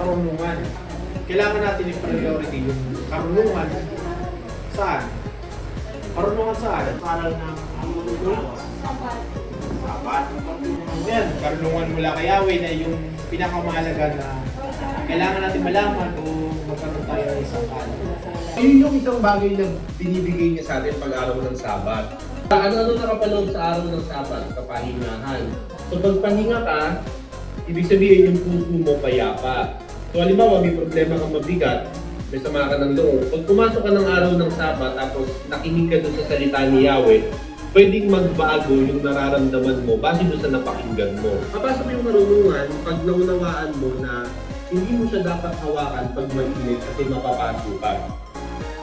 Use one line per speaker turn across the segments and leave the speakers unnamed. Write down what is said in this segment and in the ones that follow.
karunungan. Kailangan natin i-priority yung karunungan saan? Karunungan saan? Aral ng sapat. Yan, karunungan mula kay Yahweh na yung pinakamahalaga na kailangan natin malaman o magkaroon tayo ng isang alam.
Yun yung isang bagay na binibigay niya sa atin pag araw ng Sabat. Ano-ano nakapanood sa araw ng Sabat? Kapahingahan. So pag pahinga ka, ibig sabihin yung puso mo payapa. So halimbawa may problema kang mabigat, may sama ka ng loob. Pag pumasok ka ng araw ng Sabat tapos nakinig ka doon sa salita ni Yahweh, pwedeng magbago yung nararamdaman mo base doon sa napakinggan mo. Mapasok yung karunungan pag naunawaan mo na hindi mo siya dapat hawakan pag mainit kasi mapapaso ka.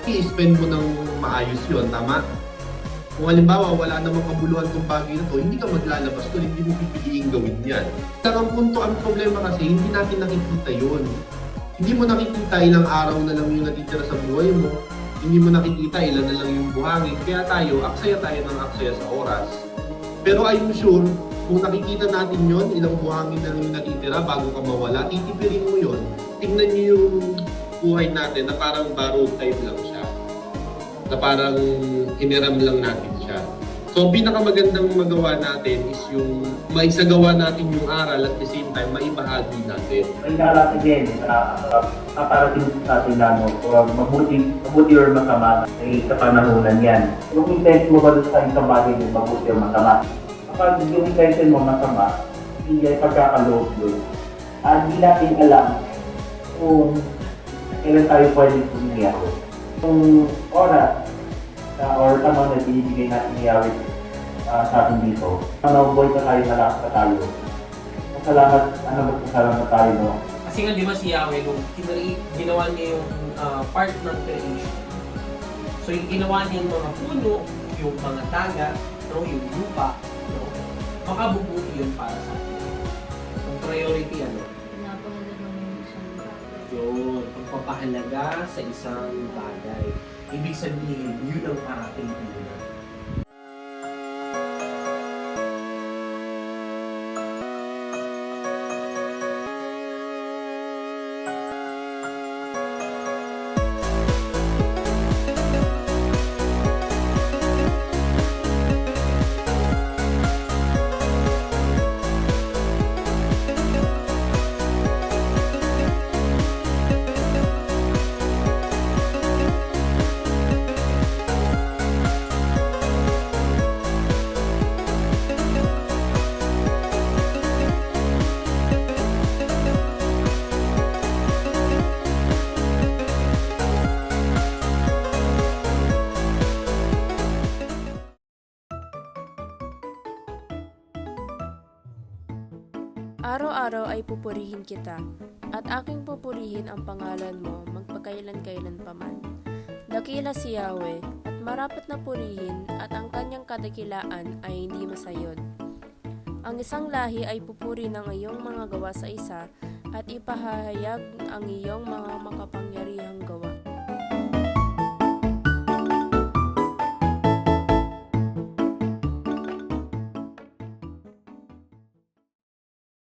I-spend mo ng maayos yun, tama? Kung halimbawa wala namang kabuluhan tong bagay na to, hindi ka maglalabas to, hindi mo pipiliin gawin yan. Pero ang punto, ang problema kasi, hindi natin nakikita yun. Hindi mo nakikita ilang araw na lang yung natitira sa buhay mo. Hindi mo nakikita ilan na lang yung buhangin. Kaya tayo, aksaya tayo ng aksaya sa oras. Pero I'm sure, kung nakikita natin yon ilang buhangin na lang yung natitira bago ka mawala, titipirin mo yon. Tingnan niyo yung buhay natin na parang borrowed time lang siya. Na parang hiniram lang natin siya. So, pinakamagandang magawa natin is yung maisagawa natin yung aral at the same time, maibahagi natin.
Din na uh, paparating sa atin na no, o mabuti, mabuti or masama ay kapanahunan yan. Yung intent mo ba doon sa isang bagay mo, mabuti or masama? Kapag yung intention mo masama, hindi ay pagkakaloob yun. At hindi natin alam kung kailan tayo pwede pumiya. Yung oras na or tamang na binibigay natin ni Yahweh ah, sa atin dito, na-avoid na tayo, nalakas na tayo. Salamat, ano magpasalamat tayo, no?
Kasi nga di ba si Yahweh nung ginawa niya yung ah, part ng creation. So yung ginawa niya yung mga puno, yung mga taga, no, yung lupa, no, makabubuti yun para sa atin. Pagpapahalaga sa isang bagay. Ibig sabihin, yun ang ating una.
Araw-araw ay pupurihin kita, at aking pupurihin ang pangalan mo magpakailan-kailan paman. Dakila si Yahweh, at marapat na purihin, at ang kanyang kadakilaan ay hindi masayod. Ang isang lahi ay pupuri ng iyong mga gawa sa isa, at ipahayag ang iyong mga makapangyarihang gawa.